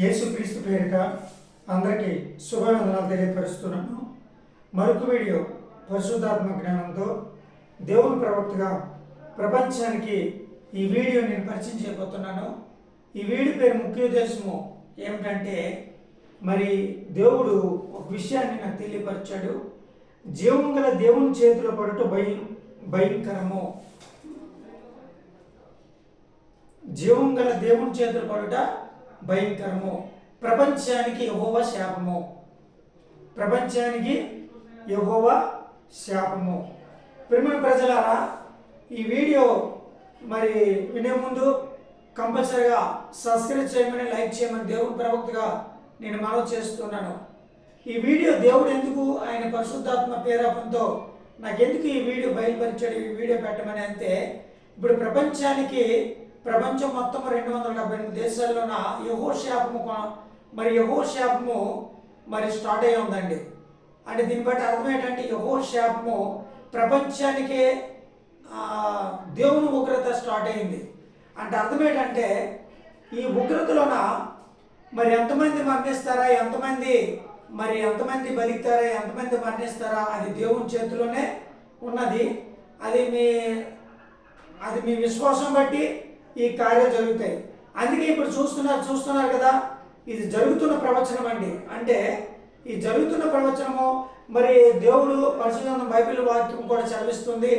యేసుక్రీస్తు పేరిట అందరికీ శుభవందనాలు తెలియపరుస్తున్నాను. మరొక వీడియో పరిశుద్ధాత్మ జ్ఞానంతో దేవుని ప్రవక్తగా ప్రపంచానికి ఈ వీడియో నేను పరిచయం చేయబోతున్నాను. ఈ వీడియో పేరు ముఖ్య ఉద్దేశము ఏమిటంటే మరి దేవుడు ఒక విషయాన్ని నాకు తెలియపరిచాడు. జీవం గల దేవుని చేతిలో పడుట భయం భయంకరము. జీవం గల దేవుని చేతులు పడుట భయంకరము. ప్రపంచానికి యహోవ శాపము. ప్రపంచానికి యహోవ శాపము. ప్రిమిన ప్రజలారా ఈ వీడియో మరి వినే ముందు కంపల్సరిగా సబ్స్క్రైబ్ చేయమని లైక్ చేయమని దేవుని ప్రవక్తగా నేను మనవి చేస్తున్నాను. ఈ వీడియో దేవుడు ఎందుకు ఆయన పరిశుద్ధాత్మ పేరాపంతో నాకెందుకు ఈ వీడియో బయలుపరిచాడు ఈ వీడియో పెట్టమని అంటే ఇప్పుడు ప్రపంచానికి ప్రపంచం మొత్తం రెండు వందల డెబ్బై ఎనిమిది దేశాల్లోన యహో శాపము మరి యహో శాపము మరి స్టార్ట్ అయ్యి ఉందండి. అంటే దీన్ని బట్టి అర్థం ఏంటంటే యహో శాపము ప్రపంచానికే దేవుని ఉగ్రత స్టార్ట్ అయింది అంటే అర్థం ఏంటంటే ఈ ఉగ్రతలోన మరి ఎంతమంది మరణిస్తారా ఎంతమంది మరి ఎంతమంది బలిస్తారా ఎంతమంది మరణిస్తారా అది దేవుని చేతిలోనే ఉన్నది. అది మీ అది మీ విశ్వాసం బట్టి ఈ కార్యాలు జరుగుతాయి. అందుకే ఇప్పుడు చూస్తున్నారు చూస్తున్నారు కదా ఇది జరుగుతున్న ప్రవచనం అండి. అంటే ఈ జరుగుతున్న ప్రవచనము మరి దేవుడు పరిశుభ్రం బైబిల్ వాక్యం కూడా చదివిస్తుంది.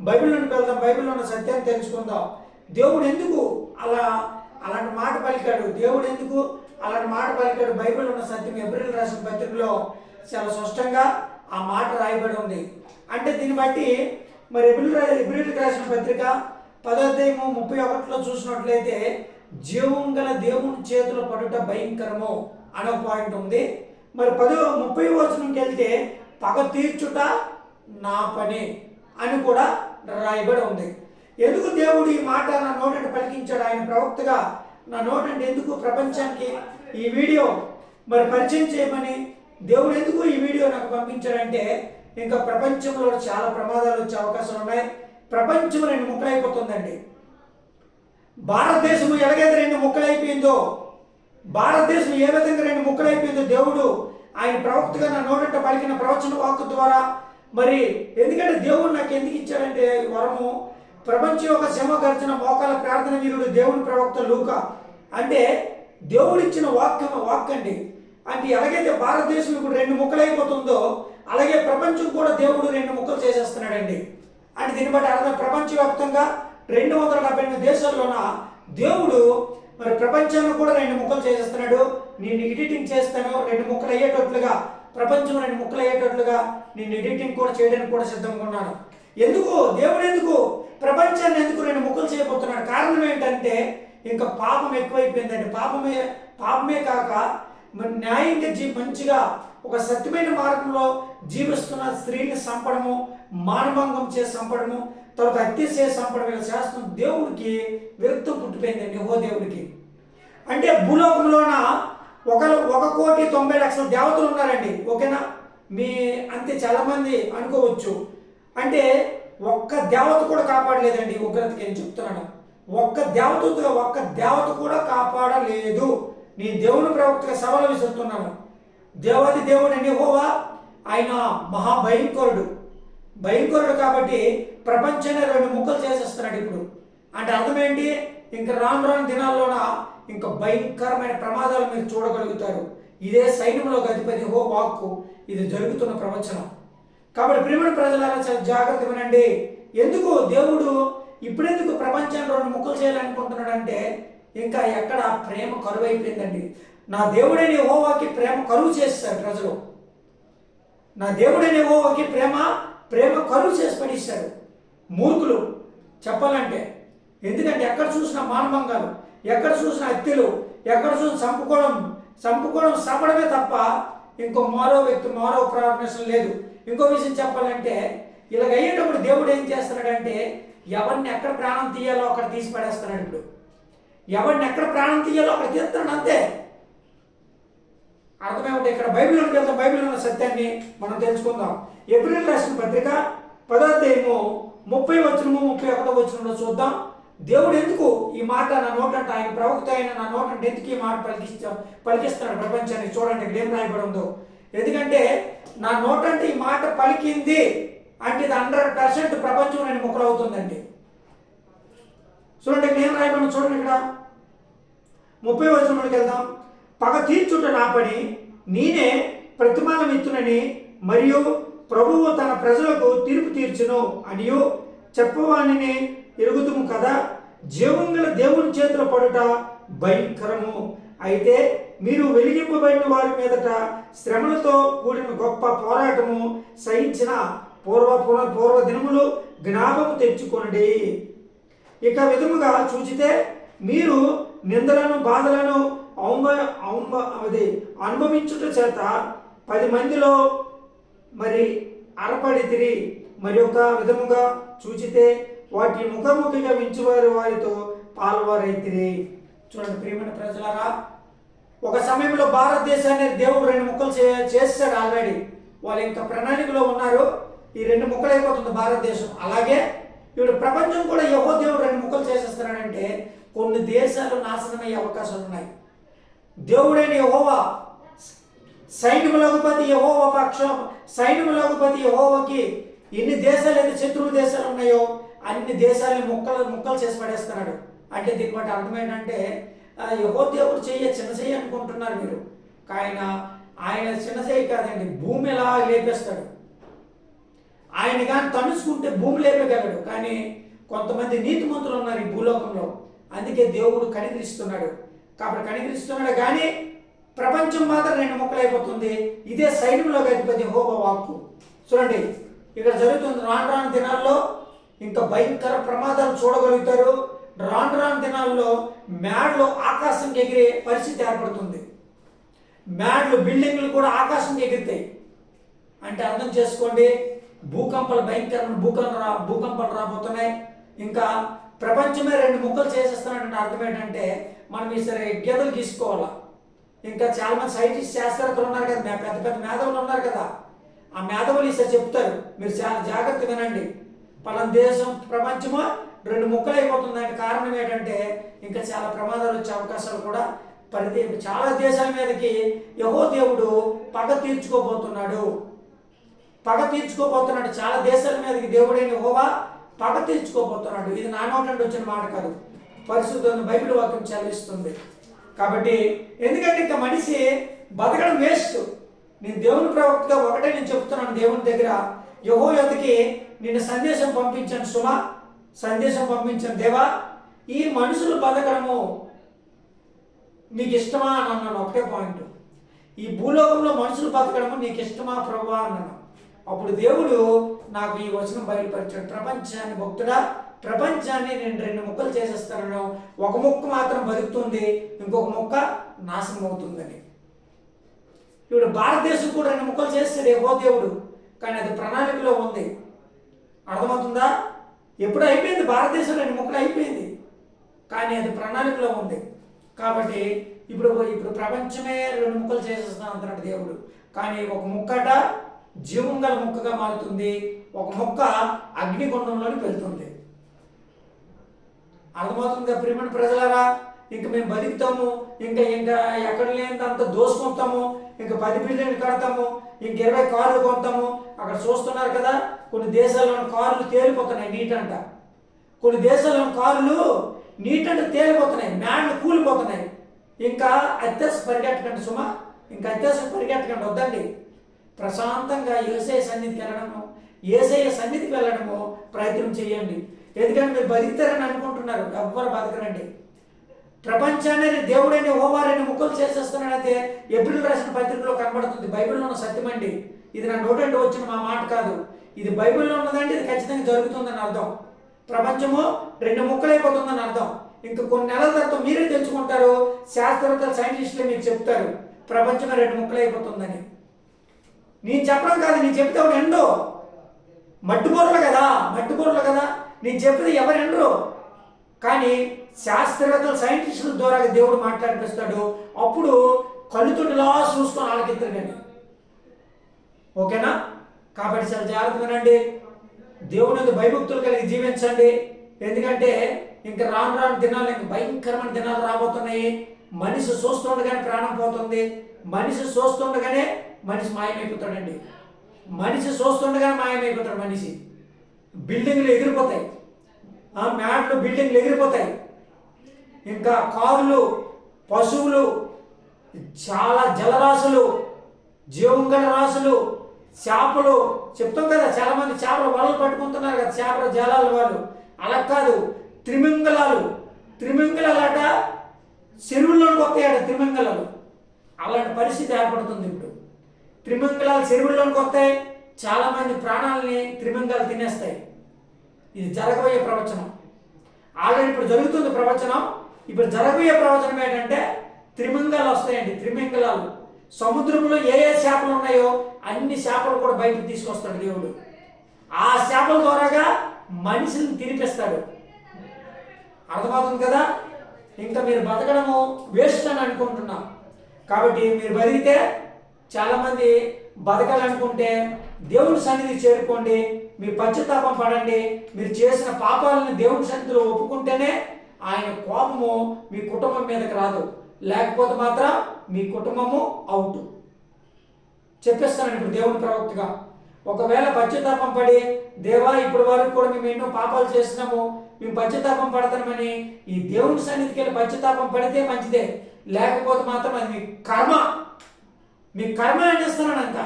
బైబిల్లోని వెళ్దాం బైబిల్లో ఉన్న సత్యాన్ని తెలుసుకుందాం. దేవుడు ఎందుకు అలా అలాంటి మాట పలికాడు? దేవుడు ఎందుకు అలాంటి మాట పలికాడు? బైబిల్ ఉన్న సత్యం ఏప్రిల్ రాసిన పత్రికలో చాలా స్పష్టంగా ఆ మాట రాయబడి ఉంది. అంటే దీన్ని బట్టి మరి ఎబ్రిల్ ఎబ్రిల్ రాసిన పత్రిక పదోధ్యాయము ముప్పై ఒకటిలో చూసినట్లయితే జీవం గల దేవుని చేతులు పడుట భయంకరము అనే పాయింట్ ఉంది. మరి పదో ముప్పై వచనంకి వెళ్తే పగ తీర్చుట నా పని అని కూడా రాయబడి ఉంది. ఎందుకు దేవుడు ఈ మాట నా నోటిని పలికించాడు? ఆయన ప్రవక్తగా నా నోటిని ఎందుకు ప్రపంచానికి ఈ వీడియో మరి పరిచయం చేయమని దేవుడు ఎందుకు ఈ వీడియో నాకు పంపించాడంటే ఇంకా ప్రపంచంలో చాలా ప్రమాదాలు వచ్చే అవకాశాలు ఉన్నాయి. ప్రపంచం రెండు ముక్కలైపోతుందండి. భారతదేశం ఎలాగైతే రెండు ముక్కలైపోయిందో భారతదేశం ఏ విధంగా రెండు ముక్కలైపోయిందో దేవుడు ఆయన ప్రవక్తగా నా నోటంట పలికిన ప్రవచన వాక్కు ద్వారా మరి ఎందుకంటే దేవుడు నాకు ఎందుకు ఇచ్చాడంటే వరము ప్రపంచం యొక్క శ్రమ గర్జన మోకాల ప్రార్థన వీరుడు దేవుని ప్రవక్త లూక. అంటే దేవుడిచ్చిన వాక్యం వాక్ అండి అంటే ఎలాగైతే భారతదేశం ఇప్పుడు రెండు ముక్కలైపోతుందో అలాగే ప్రపంచం కూడా దేవుడు రెండు ముక్కలు చేసేస్తున్నాడండి. అంటే దీన్ని బట్టి అర్థం ప్రపంచవ్యాప్తంగా రెండు వందల డెబ్బై ఎనిమిది దేశాల్లోన దేవుడు మరి ప్రపంచాన్ని కూడా రెండు ముక్కలు చేసేస్తున్నాడు. నేను ఎడిటింగ్ చేస్తాను. రెండు ముక్కలు అయ్యేటట్లుగా ప్రపంచం రెండు ముక్కలు అయ్యేటట్లుగా నేను ఎడిటింగ్ కూడా చేయడానికి కూడా సిద్ధంగా ఉన్నాను. ఎందుకు? దేవుడు ఎందుకు? ప్రపంచాన్ని ఎందుకు రెండు ముక్కలు చేయబోతున్నాడు? కారణం ఏంటంటే ఇంకా పాపం ఎక్కువైపోయిందండి. పాపమే పాపమే కాక మరి న్యాయంగా జీ మంచిగా ఒక సత్యమైన మార్గంలో జీవిస్తున్న స్త్రీని చంపడము మానభంగం చేసి చంపడము తర్వాత హత్య చేసి చంపడం ఇలా చేస్తున్న దేవుడికి విరక్తం పుట్టిపోయిందండి హో దేవుడికి అంటే భూలోకంలోన ఒక ఒక కోటి తొంభై లక్షల దేవతలు ఉన్నారండి ఓకేనా? మీ అంతే చాలామంది అనుకోవచ్చు. అంటే ఒక్క దేవత కూడా కాపాడలేదండి ఉగ్రత ఉగ్రతకి నేను చెప్తున్నాను. ఒక్క దేవత ఒక్క దేవత కూడా కాపాడలేదు. నీ దేవుని ప్రవక్తగా సవాలు విసురుతున్నాను. దేవాది దేవుడు అని హోవా ఆయన మహాభయంకరుడు. భయంకరుడు కాబట్టి ప్రపంచాన్ని రెండు ముక్కలు చేసేస్తున్నాడు ఇప్పుడు. అంటే అర్థం ఏంటి? ఇంకా రాను రాను దినాల్లోన ఇంకా భయంకరమైన ప్రమాదాలు మీరు చూడగలుగుతారు. ఇదే సైన్యంలో అధిపతి హో వాక్కు ఇది జరుగుతున్న ప్రవచనం. కాబట్టి ప్రియమైన ప్రజలారా చాలా జాగ్రత్త వినండి. ఎందుకు? దేవుడు ఇప్పుడెందుకు ప్రపంచాన్ని రెండు ముక్కలు చేయాలనుకుంటున్నాడు అంటే ఇంకా ఎక్కడ ప్రేమ కరువు అయిపోయిందండి నా దేవుడైన హోవాకి ప్రేమ కరువు చేస్తారు ప్రజలు. నా దేవుడైన హోవాకి ప్రేమ ప్రేమ కరువు చేసి పడిస్తాడు మూర్ఖులు చెప్పాలంటే. ఎందుకంటే ఎక్కడ చూసినా మానభంగాలు ఎక్కడ చూసినా హత్యలు ఎక్కడ చూసిన చంపుకోవడం చంపుకోవడం చంపడమే తప్ప ఇంకో మరో వ్యక్తి మరో ప్రారంభించడం లేదు. ఇంకో విషయం చెప్పాలంటే ఇలాగ అయ్యేటప్పుడు దేవుడు ఏం చేస్తున్నాడంటే ఎవరిని ఎక్కడ ప్రాణం తీయాలో అక్కడ తీసి పడేస్తున్నాడు ఇప్పుడు. ఎవరిని ఎక్కడ ప్రాణం తీయాలో అక్కడ తీస్తున్నాడు అంతే. అర్థమేమిటి ఇక్కడ బైబిల్లోకి వెళ్తాం బైబిల్ ఉన్న సత్యాన్ని మనం తెలుసుకుందాం. ఏప్రిల్ రాసిన పత్రిక పదార్థేమో ముప్పై వచనము ముప్పై ఒకటో వచనంలో చూద్దాం. దేవుడు ఎందుకు ఈ మాట నా నోటంట? ఆయన ప్రవక్త అయిన నా నోటంట ఎందుకు ఈ మాట పలికిస్తా పలికిస్తున్నాడు ప్రపంచానికి చూడండి ఇక్కడ ఏం రాయబడి ఉందో. ఎందుకంటే నా నోటంటే ఈ మాట పలికింది అంటే ఇది హండ్రెడ్ పర్సెంట్ ప్రపంచం నేను ముక్కలవుతుందండి. చూడండి ఇక్కడ ఏం రాయబడి చూడండి ఇక్కడ. ముప్పై వచనంలోకి వెళ్దాం. పగ తీర్చుట నా పని నేనే ప్రతిమానమిత్తునని మరియు ప్రభువు తన ప్రజలకు తీర్పు తీర్చును అనియు చెప్పవానిని ఎరుగుతుము కదా. జీవంగల దేవుని చేతుల పడుట భయంకరము. అయితే మీరు వెలిగింపబడిన వారి మీదట శ్రమలతో కూడిన గొప్ప పోరాటము సహించిన పూర్వ పూర్వ పూర్వ దినములు జ్ఞాపము తెచ్చుకోండి ఇక విధముగా చూచితే మీరు నిందలను బాధలను అవమ అవమ అది అనుభవించుట చేత పది మందిలో మరి అరపడితిరి మరి ఒక విధముగా చూచితే వాటి ముఖముఖిగా మించువారి వారితో పాల్వారైతిరి చూడండి ప్రియమైన ప్రజలారా ఒక సమయంలో భారతదేశాన్ని దేవుడు రెండు ముక్కలు చే చేస్తాడు ఆల్రెడీ వాళ్ళు ఇంకా ప్రణాళికలో ఉన్నారు. ఈ రెండు ముక్కలు అయిపోతుంది భారతదేశం. అలాగే ఇప్పుడు ప్రపంచం కూడా యహో దేవుడు రెండు ముక్కలు చేసేస్తున్నాడంటే కొన్ని దేశాలు నాశనమయ్యే అవకాశాలు ఉన్నాయి దేవుడైన యహోవా. సైన్యములగుపతి యహోవ పక్షం. సైన్యములగుపతి యహోవకి ఎన్ని దేశాలు అయితే శత్రువు దేశాలు ఉన్నాయో అన్ని దేశాలని ముక్కలు ముక్కలు చేసి పడేస్తున్నాడు. అంటే దీని బట్టి అర్థం ఏంటంటే యహో దేవుడు చెయ్య చిన్న చెయ్యి అనుకుంటున్నారు మీరు. ఆయన ఆయన చిన్న చెయ్యి కాదండి భూమి ఎలా లేపేస్తాడు. ఆయన కానీ తనుసుకుంటే భూమి లేపగలడు. కానీ కొంతమంది నీతిమంతులు ఉన్నారు ఈ భూలోకంలో. అందుకే దేవుడు కనికరిస్తున్నాడు. కాబట్టి కనిపిస్తున్నాడు కానీ ప్రపంచం మాత్రం రెండు ముక్కలు అయిపోతుంది ఇదే సైన్యంలో అధిపతి హోబ వాక్కు. చూడండి ఇక్కడ జరుగుతుంది రాను రాను దినాల్లో ఇంకా భయంకర ప్రమాదాలు చూడగలుగుతారు. రాను రాను దినాల్లో మేడలో ఆకాశం ఎగిరే పరిస్థితి ఏర్పడుతుంది. మేడలు బిల్డింగ్లు కూడా ఆకాశం ఎగురుతాయి. అంటే అర్థం చేసుకోండి భూకంపాలు భయంకరమైన భూకంపం రా భూకంపాలు రాబోతున్నాయి. ఇంకా ప్రపంచమే రెండు ముక్కలు చేసేస్తున్నాడంటే అర్థం ఏంటంటే మనం ఈసారి గీతలు గీసుకోవాలా? ఇంకా చాలా మంది సైంటిస్ట్ శాస్త్రవేత్తలు ఉన్నారు కదా పెద్ద పెద్ద మేధావులు ఉన్నారు కదా. ఆ మేధావులు ఈసారి చెప్తారు మీరు చాలా జాగ్రత్త వినండి. పలానా దేశం ప్రపంచము రెండు ముక్కలు అయిపోతుంది. దానికి కారణం ఏంటంటే ఇంకా చాలా ప్రమాదాలు వచ్చే అవకాశాలు కూడా ప్రతి చాలా దేశాల మీదకి యహో దేవుడు పగ తీర్చుకోబోతున్నాడు. పగ తీర్చుకోబోతున్నాడు. చాలా దేశాల మీదకి దేవుడైన హోవా పగ తీర్చుకోబోతున్నాడు. ఇది నా నుండి వచ్చిన మాట కాదు. పరిశుద్ధులను బైబిల్ వాక్యం చదివిస్తుంది కాబట్టి ఎందుకంటే ఇంకా మనిషి బతకడం వేస్ట్. నేను దేవుని ప్రవక్తగా ఒకటే నేను చెప్తున్నాను దేవుని దగ్గర. యహో యొద్దకి నిన్ను సందేశం పంపించాను సుమా. సందేశం పంపించాను దేవా ఈ మనుషులు బతకడము నీకు ఇష్టమా అని అన్నాను ఒకటే పాయింట్ ఈ భూలోకంలో మనుషులు బతకడము నీకు ఇష్టమా ప్రభు అన్నాను. అప్పుడు దేవుడు నాకు ఈ వచనం బయలుపరిచాడు. ప్రపంచాన్ని భక్తుడా ప్రపంచాన్ని నేను రెండు ముక్కలు చేసేస్తాను ఒక ముక్క మాత్రం బతుకుతుంది ఇంకొక ముక్క నాశనం అవుతుందని. ఇప్పుడు భారతదేశం కూడా రెండు ముక్కలు చేస్తాడు ఏవో దేవుడు కానీ అది ప్రణాళికలో ఉంది. అర్థమవుతుందా? ఎప్పుడు అయిపోయింది భారతదేశం రెండు ముక్కలు అయిపోయింది కానీ అది ప్రణాళికలో ఉంది. కాబట్టి ఇప్పుడు ఇప్పుడు ప్రపంచమే రెండు ముక్కలు చేసేస్తాను అంటున్నాడు దేవుడు. కానీ ఒక ముక్కట జీవం గల ముక్కగా మారుతుంది ఒక ముక్క అగ్నిగుండంలోకి వెళ్తుంది. అర్థమవుతుందా ప్రియమైన ప్రజలారా? ఇంక మేము బతుకుతాము ఇంకా ఇంకా ఎక్కడ లేనిదంత దోసుకుంటాము ఇంకా పది బిల్డింగ్లు కడతాము ఇంక ఇరవై కార్లు కొంటాము. అక్కడ చూస్తున్నారు కదా కొన్ని దేశాల్లోని కార్లు తేలిపోతున్నాయి నీట్ అంట. కొన్ని దేశాల్లోని కార్లు నీట్ అంటే తేలిపోతున్నాయి మ్యాన్లు కూలిపోతున్నాయి. ఇంకా అత్యాశ పరిగెట్టకండి సుమా ఇంకా అత్యాశ పరిగెట్టకండి వద్దండి. ప్రశాంతంగా ఏసఐ సన్నిధికి వెళ్ళడము ఏసఐ సన్నిధికి వెళ్ళడము ప్రయత్నం చేయండి. ఎందుకంటే మీరు బతికితారని అనుకుంటున్నారు. ఎవ్వరు బతకరండి. ప్రపంచాన్ని దేవుడైన ఓవారని ముక్కలు చేసేస్తున్నాడైతే ఏప్రిల్ రాసిన పత్రికలో కనబడుతుంది. బైబిల్లో ఉన్న సత్యమండి ఇది నా నోటంటే వచ్చిన మా మాట కాదు. ఇది బైబిల్లో ఉన్నదండి ఇది ఖచ్చితంగా జరుగుతుందని అర్థం. ప్రపంచము రెండు ముక్కలైపోతుందని అర్థం. ఇంకా కొన్ని నెలల తర్వాత మీరే తెలుసుకుంటారు శాస్త్రవేత్తలు సైంటిస్టులు మీకు చెప్తారు ప్రపంచమే రెండు ముక్కలైపోతుందని. నేను చెప్పడం కాదు నేను చెప్తే ఎండో. మట్టి బొర్రలు కదా మట్టి బొర్రలు కదా. నేను చెప్పేది ఎవరు కానీ శాస్త్రవేత్తలు సైంటిస్టుల ద్వారా దేవుడు మాట్లాడిపిస్తాడు. అప్పుడు కళ్ళుతోటిలా చూసుకొని ఆలకిద్దరు ఓకేనా? కాబట్టి చాలా జాగ్రత్త వినండి దేవుని భయభక్తులు కలిగి జీవించండి. ఎందుకంటే ఇంకా రాను రాను దినాలు ఇంక భయంకరమైన దినాలు రాబోతున్నాయి. మనిషి చూస్తుండగానే ప్రాణం పోతుంది. మనిషి చూస్తుండగానే మనిషి మాయమైపోతాడండి. మనిషి చూస్తుండగానే మాయమైపోతాడు మనిషి. బిల్డింగ్లు ఎగిరిపోతాయి. ఆ మ్యాట్లు బిల్డింగ్లు ఎగిరిపోతాయి. ఇంకా కారులు పశువులు చాలా జలరాశులు జీవంగల రాశులు చేపలు చెప్తాం కదా చాలా మంది చేపలు వలలు పట్టుకుంటున్నారు కదా చేపల జలాల వాళ్ళు. అలా కాదు త్రిమింగళాలు. త్రిమింగళాలట చెరువుల్లోకి వస్తాయట త్రిమింగళాలు. అలాంటి పరిస్థితి ఏర్పడుతుంది ఇప్పుడు. త్రిమింగళాలు చెరువుల్లోకి వస్తాయి చాలామంది ప్రాణాలని త్రిమింగళాలు తినేస్తాయి. ఇది జరగబోయే ప్రవచనం. ఆల్రెడీ ఇప్పుడు జరుగుతుంది ప్రవచనం. ఇప్పుడు జరగబోయే ప్రవచనం ఏంటంటే త్రిమింగళాలు వస్తాయండి త్రిమంగళాలు. సముద్రంలో ఏ ఏ చేపలు ఉన్నాయో అన్ని చేపలు కూడా బయటకు తీసుకొస్తాడు దేవుడు. ఆ చేపల ద్వారాగా మనిషిని తినిపిస్తాడు. అర్థమవుతుంది కదా? ఇంకా మీరు బతకడము వేస్ట్ అని అనుకుంటున్నాం. కాబట్టి మీరు బతికితే చాలామంది బతకాలనుకుంటే దేవుని సన్నిధి చేరుకోండి మీ పశ్చాత్తాపం పడండి మీరు చేసిన పాపాలను దేవుని సన్నిధిలో ఒప్పుకుంటేనే ఆయన కోపము మీ కుటుంబం మీదకి రాదు. లేకపోతే మాత్రం మీ కుటుంబము అవుట్ చెప్పేస్తానండి ఇప్పుడు దేవుని ప్రవక్తగా. ఒకవేళ పశ్చాత్తాపం పడి దేవా ఇప్పటి వరకు కూడా మేము ఎన్నో పాపాలు చేసినాము మేము పశ్చాత్తాపం పడతామని ఈ దేవుని సన్నిధికి వెళ్ళి పశ్చాత్తాపం పడితే మంచిదే. లేకపోతే మాత్రం అది మీ కర్మ. మీ కర్మ ఏం చేస్తున్నాను అంత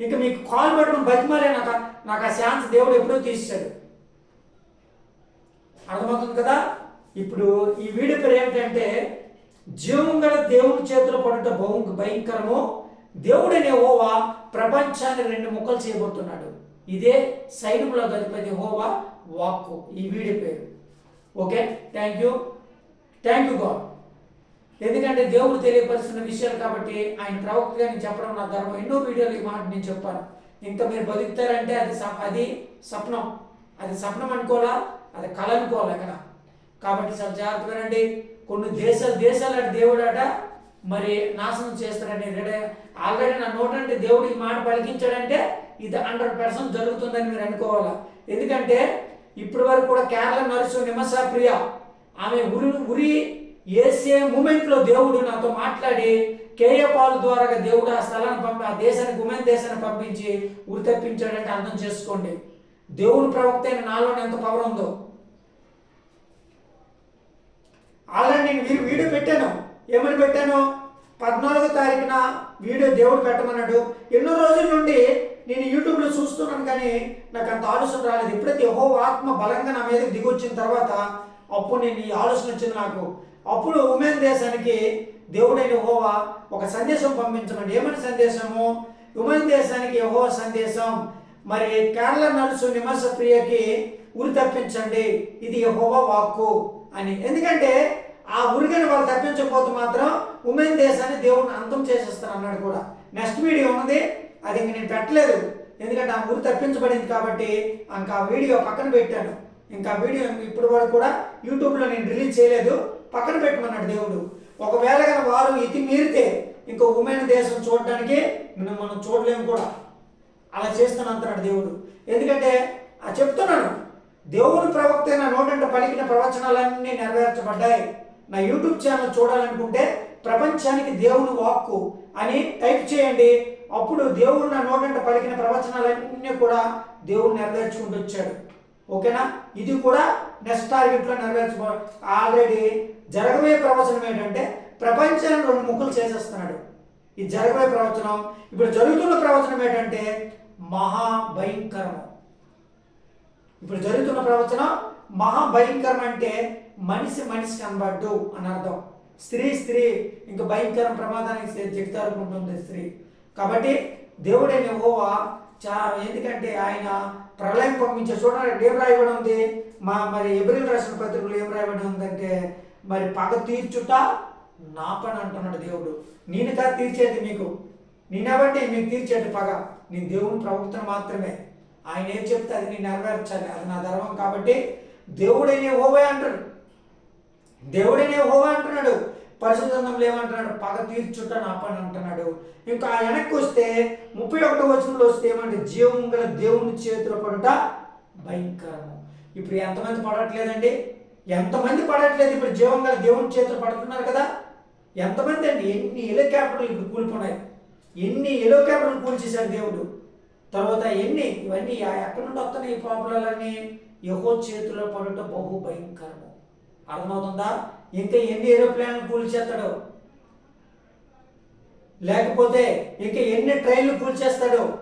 ఇంకా మీకు కాల్ పెట్టడం బతిమాలే నాకు ఆ శాంతి దేవుడు ఎప్పుడో తీసాడు అర్థమవుతుంది కదా? ఇప్పుడు ఈ వీడియో పేరు ఏమిటంటే జీవం గల దేవుని చేతిలో పడుట బహు భయంకరము. దేవుడనే హోవా ప్రపంచాన్ని రెండు ముక్కలు చేయబోతున్నాడు. ఇదే సైన్యంలో గదిపతి హోవా వాక్కు. ఈ వీడియో పేరు. Okay? Thank you thank you God ఎందుకంటే దేవుడు తెలియపరుస్తున్న విషయాలు కాబట్టి ఆయన ప్రవక్తగా నేను చెప్పడం నా ధర్మం ఎన్నో వీడియోలు ఈ మాట నేను చెప్పాను. ఇంకా మీరు బతుకుతారంటే అది అది స్వప్నం. అది స్వప్నం అనుకోవాలా? అది కళ అనుకోవాలి అక్కడ కాబట్టి చాలా జాగ్రత్తగా రండి. కొన్ని దేశాలు దేశాలు అంటే దేవుడు అట మరి నాశనం చేస్తాడని రెడీ ఆల్రెడీ నా నోటంటే దేవుడు ఈ మాట పలికించాడంటే ఇది హండ్రెడ్ పర్సెంట్ జరుగుతుందని మీరు అనుకోవాలా? ఎందుకంటే ఇప్పటి వరకు కూడా కేరళ నర్సు నిమసా ప్రియ. ఆమె ఉరి ఉరి ఏసే మూమెంట్లో దేవుడు నాతో మాట్లాడి కేయ పాలు ద్వారా దేవుడు ఆ స్థలాన్ని పంపి ఆ దేశానికి ఉమెన్ దేశాన్ని పంపించి ఉరి తప్పించాడంటే అర్థం చేసుకోండి. దేవుని ప్రవక్త అయిన నాలో ఎంత పవర్ ఉందో. ఆల్రెడీ నేను వీ- వీడియో పెట్టాను. ఏమని పెట్టాను? పద్నాలుగో తారీఖున వీడియో దేవుడు పెట్టమన్నాడు. ఎన్నో రోజుల నుండి నేను యూట్యూబ్లో చూస్తున్నాను కానీ నాకు అంత ఆలోచన రాలేదు. ఎప్పుడైతే యహో ఆత్మ బలంగా నా మీదకి దిగొచ్చిన తర్వాత అప్పుడు నేను ఈ ఆలోచన వచ్చింది నాకు. అప్పుడు ఉమెన్ దేశానికి దేవుడైన యహోవా ఒక సందేశం పంపించమండి ఏమని సందేశము? ఉమెన్ దేశానికి యెహోవా సందేశం. మరి కేరళ నడుసు నిమస ప్రియకి ఉరి తప్పించండి. ఇది యహోవా వాక్కు అని. ఎందుకంటే ఆ ఉరిగని వాళ్ళు తప్పించకపోతే మాత్రం ఉమెన్ దేశాన్ని దేవుడిని అంతం చేసేస్తాను అన్నాడు కూడా. నెక్స్ట్ వీడియో ఉన్నది. అది ఇంక నేను పెట్టలేదు. ఎందుకంటే ఆ ఉరి తప్పించబడింది కాబట్టి ఇంకా ఆ వీడియో పక్కన పెట్టాను. ఇంకా వీడియో ఇప్పుడు వరకు కూడా యూట్యూబ్లో నేను రిలీజ్ చేయలేదు. పక్కన పెట్టమన్నాడు దేవుడు. ఒకవేళ కనుక వారు ఇది మీరితే ఇంకో ఉమెన్ దేశం చూడడానికి మనం మనం చూడలేము కూడా. అలా చేస్తాను అంటున్నాడు దేవుడు. ఎందుకంటే ఆ చెప్తున్నాను దేవుని ప్రవక్త అయిన నోటంట పలికిన ప్రవచనాలన్నీ నెరవేర్చబడ్డాయి. నా యూట్యూబ్ ఛానల్ చూడాలనుకుంటే ప్రపంచానికి దేవుని వాక్కు అని టైప్ చేయండి. అప్పుడు దేవుడు నా నోటంట పలికిన ప్రవచనాలన్నీ కూడా దేవుడు నెరవేర్చుకుంటూ వచ్చాడు. ఓకేనా? ఇది కూడా నెక్స్ట్ టార్గెట్లో నెరవేర్చుకో ఆల్రెడీ జరగబోయే ప్రవచనం ఏంటంటే ప్రపంచాన్ని రెండు ముక్కలు చేసేస్తున్నాడు. ఇది జరగబోయే ప్రవచనం ఇప్పుడు జరుగుతున్న ప్రవచనం ఏంటంటే మహాభయంకరం ఇప్పుడు జరుగుతున్న ప్రవచనం మహాభయంకరం అంటే మనిషి మనిషి కనబడ్డు అని అర్థం. స్త్రీ స్త్రీ ఇంకా భయంకరం ప్రమాదానికి దిగుతారుకుంటుంది స్త్రీ. కాబట్టి దేవుడైన ఓవా చా ఎందుకంటే ఆయన ప్రళయం పంపించే చూడండి ఏం రాయబడి ఉంది? మా మరి ఎబ్రిల్ రాసిన పత్రికలు ఏం రాయబడి ఉందంటే మరి పగ తీర్చుట నా పని అంటున్నాడు దేవుడు. నేను కాదు తీర్చేది మీకు. నేనెవరిని? మీకు తీర్చేది పగ. నేను దేవుని ప్రవక్తను మాత్రమే. ఆయన ఏం చెప్తే అది నేను నెరవేర్చాలి. అది నా ధర్మం కాబట్టి దేవుడైన హోవే అంటాడు. దేవుడైన హోవే అంటున్నాడు. పరిశుద్ధంలో ఏమంటున్నాడు పగ తీర్చుట నా పని అంటున్నాడు ఇంకా ఆ వెనక్కి వస్తే ముప్పై ఒకటో వచనంలో వస్తే ఏమంటే జీవం గల దేవుని చేతిలో పడుట భయంకరము. ఇప్పుడు ఎంతమంది పడట్లేదండి? ఎంతమంది పడట్లేదు? ఇప్పుడు జీవం గల దేవుని చేతిలో పడుతున్నారు కదా? ఎంతమంది అండి? ఎన్ని హెలికాప్టర్లు ఇప్పుడు కూలిపోయినాయి ఎన్ని ఎలో క్యాపిటల్ కూల్చేశారు దేవుడు. తర్వాత ఎన్ని ఇవన్నీ ఆ ఎక్కడి నుండి వస్తున్నాయి ఈ ప్రాబ్లాలన్నీ యహో చేతిలో పడుట బహు భయంకరము. అర్థమవుతుందా? ఇంకా ఎన్ని ఏరోప్లేన్లు కూల్చేస్తాడు? లేకపోతే ఇంకా ఎన్ని ట్రైన్లు కూల్చేస్తాడు?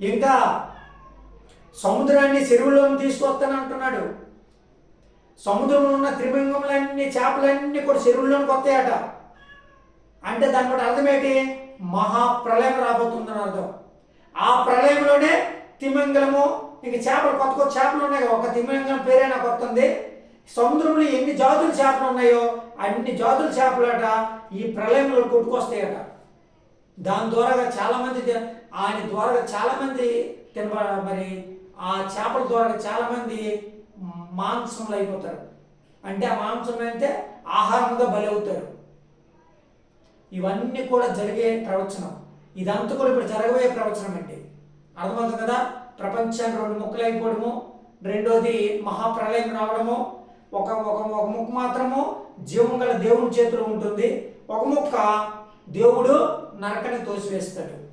ఇంకా సముద్రాన్ని చెరువులోకి తీసుకొస్తాను అంటున్నాడు. సముద్రంలో ఉన్న త్రిభంగములన్నీ చేపలన్నీ కూడా చెరువుల్లోకి వస్తాయట. అంటే దాని కూడా అర్థమేంటి ఏంటి? మహాప్రళయం రాబోతుందని అర్థం. ఆ ప్రళయంలోనే తిమింగలము ఇంక చేపలు కొత్త కొత్త చేపలు ఉన్నాయి ఒక తిమింగలం పేరే నాకు వస్తుంది. సముద్రంలో ఎన్ని జాతుల చేపలు ఉన్నాయో అన్ని జాతుల చేపలట ఈ ప్రళయంలో కొట్టుకొస్తాయట. దాని ద్వారా చాలామంది ఆయన ద్వారా చాలామంది తిన మరి ఆ చేపల ద్వారా చాలామంది మాంసంలో అయిపోతారు. అంటే ఆ మాంసం అయితే ఆహారంగా బలి అవుతారు. ఇవన్నీ కూడా జరిగే ప్రవచనం. ఇదంతా కూడా ఇప్పుడు జరగబోయే ప్రవచనం అండి. అర్థమవుతుంది కదా? ప్రపంచాన్ని రెండు ముక్కలు అయిపోవడము రెండోది మహాప్రళయం రావడము ఒక ఒక ఒక ముక్క మాత్రము జీవం గల దేవుని చేతిలో ఉంటుంది. ఒక ముక్క దేవుడు నరకని తోసివేస్తాడు.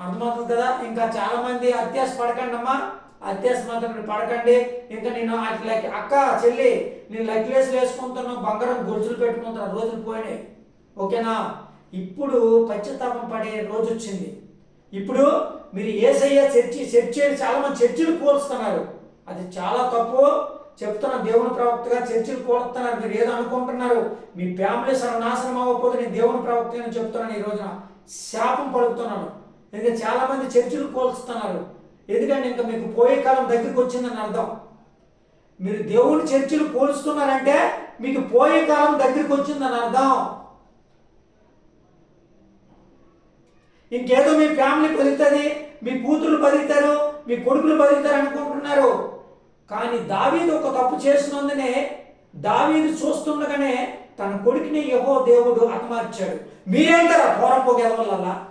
అర్థమవుతుంది కదా? ఇంకా చాలా మంది అత్యాస పడకండి అమ్మా. అత్యాస మాత్రం పడకండి. ఇంకా నేను అట్లా అక్క చెల్లి నేను లెక్లెస్ వేసుకుంటున్నాను బంగారం గొలుసులు పెట్టుకుంటున్నాను రోజులు పోయినాయి. ఓకేనా? ఇప్పుడు పశ్చాత్తాపం పడే రోజు వచ్చింది. ఇప్పుడు మీరు ఏసయ్య చర్చి చర్చి చాలా మంది చర్చిలు పోల్స్తున్నారు అది చాలా తప్పు. చెప్తున్న దేవుని ప్రవక్తగా చర్చిలు కూలుస్తున్నారు మీరు ఏదో అనుకుంటున్నారు. మీ ఫ్యామిలీ సర్వనాశనం అవ్వకపోతే నేను దేవుని ప్రవక్తగా చెప్తున్నాను ఈ రోజున. శాపం పలుకుతున్నాను. ఎందుకంటే చాలామంది చర్చలు చర్చిలు కోల్స్తున్నారు ఎందుకంటే ఇంకా మీకు పోయే కాలం దగ్గరికి వచ్చిందని అర్థం. మీరు దేవుని చర్చిలు పోలుస్తున్నారంటే మీకు పోయే కాలం దగ్గరికి వచ్చిందని అర్థం. ఇంకేదో మీ ఫ్యామిలీ బతుకుతుంది మీ కూతురు బతుకుతారు మీ కొడుకులు బతుకుతారు అనుకుంటున్నారు. దావీదు ఒక తప్పు చేసినందునే దావీదు చూస్తుండగానే తన కొడుకుని యహో దేవుడు హతమార్చాడు మీరేంటారా పోరం ఎదవల్ల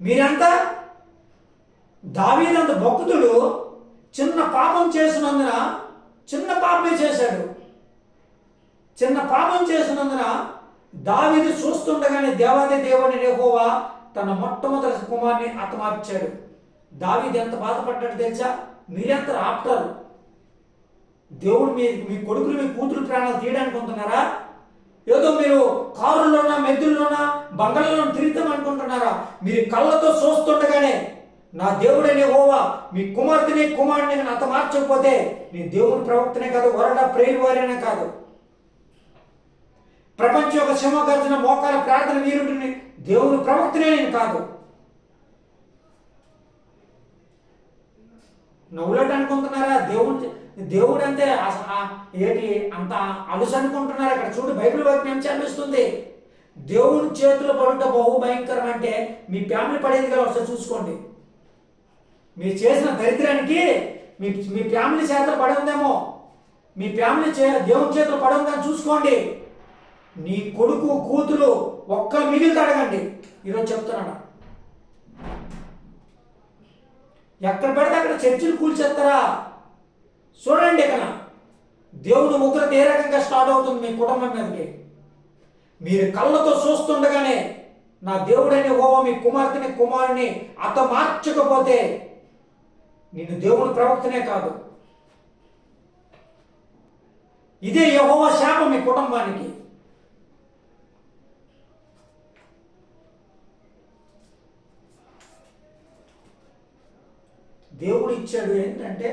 మీరంతా దావీదంత భక్తుడు చిన్న పాపం చేసినందున చిన్న పాపమే చేశాడు. చిన్న పాపం చేసినందున దావీదు చూస్తుండగానే దేవాది దేవుని రేహోవా తన మొట్టమొదటి కుమార్ని అతమార్చాడు. దావీది ఎంత బాధపడ్డాడు తెలుసా? మీరెంత ఆప్టారు? దేవుడు మీ మీ కొడుకులు మీ కూతురు ప్రాణాలు తీయడానికి అనుకుంటున్నారా ఏదో మీరు కారుల్లోనా మెద్దుల్లోనా బంగాళంలో తిరుగుతాం అనుకుంటున్నారా? మీరు కళ్ళతో చూస్తుండగానే నా దేవుడనే ఓవా మీ కుమార్తెని కుమారుని నేను అత మార్చకపోతే నీ దేవుని ప్రవక్తనే కాదు వరడ ప్రేరు వారేనే కాదు. ప్రపంచ యొక్క సింహగర్జన మోకాల ప్రార్థన వీరుడిని దేవుని ప్రవక్తనే నేను కాదు. నవ్వులట అనుకుంటున్నారా దేవుడు దేవుడు అంటే ఏంటి అంత అలుసు అనుకుంటున్నారు అక్కడ. చూడు బైబిల్ వైపు నుంచి అనిపిస్తుంది దేవుని చేతులు పడుట బహు భయంకరం అంటే మీ ఫ్యామిలీ పడేది కదా ఒకసారి చూసుకోండి. మీరు చేసిన దరిద్రానికి మీ మీ ఫ్యామిలీ చేతులు పడి ఉందేమో మీ ఫ్యామిలీ చే దేవుని చేతులు పడి ఉందని చూసుకోండి. నీ కొడుకు కూతురు ఒక్క మిగిలితే అడగండి. ఈరోజు చెప్తున్నాను. ఎక్కడ పెడితే అక్కడ చర్చిలు కూల్చేస్తారా? చూడండి ఇక్కడ. దేవుడు ఉగ్రత ఏ రకంగా స్టార్ట్ అవుతుంది మీ కుటుంబం మీదకి? మీరు కళ్ళతో చూస్తుండగానే నా దేవుడైన ఓవ మీ కుమార్తెని కుమారుని అత మార్చకపోతే నేను దేవుని ప్రవక్తనే కాదు. ఇదే యహోవ శాపం మీ కుటుంబానికి. దేవుడు ఇచ్చాడు ఏంటంటే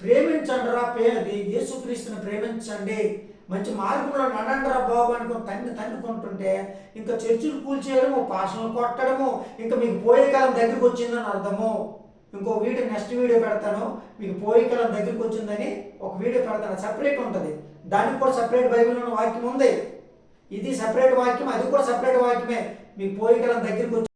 ప్రేమించండిరా పేరు యేసుక్రీస్తుని ప్రేమించండి. మంచి మార్గంలో నడండిరా బాబు అనుకుని తన్ని తన్నుకుంటుంటే ఇంకా చర్చిలు కూల్చేయడము పాషలు కొట్టడము ఇంకా మీకు పోయే కాలం దగ్గరికి వచ్చిందని అర్థము. ఇంకో వీడియో నెక్స్ట్ వీడియో పెడతాను. మీకు పోయే కాలం దగ్గరికి వచ్చిందని ఒక వీడియో పెడతాను. సపరేట్ ఉంటుంది. దానికి కూడా సపరేట్ బైబిల్లో వాక్యం ఉంది. ఇది సపరేట్ వాక్యం అది కూడా సపరేట్ వాక్యమే. మీకు పోయే కాలం దగ్గరికి వచ్చి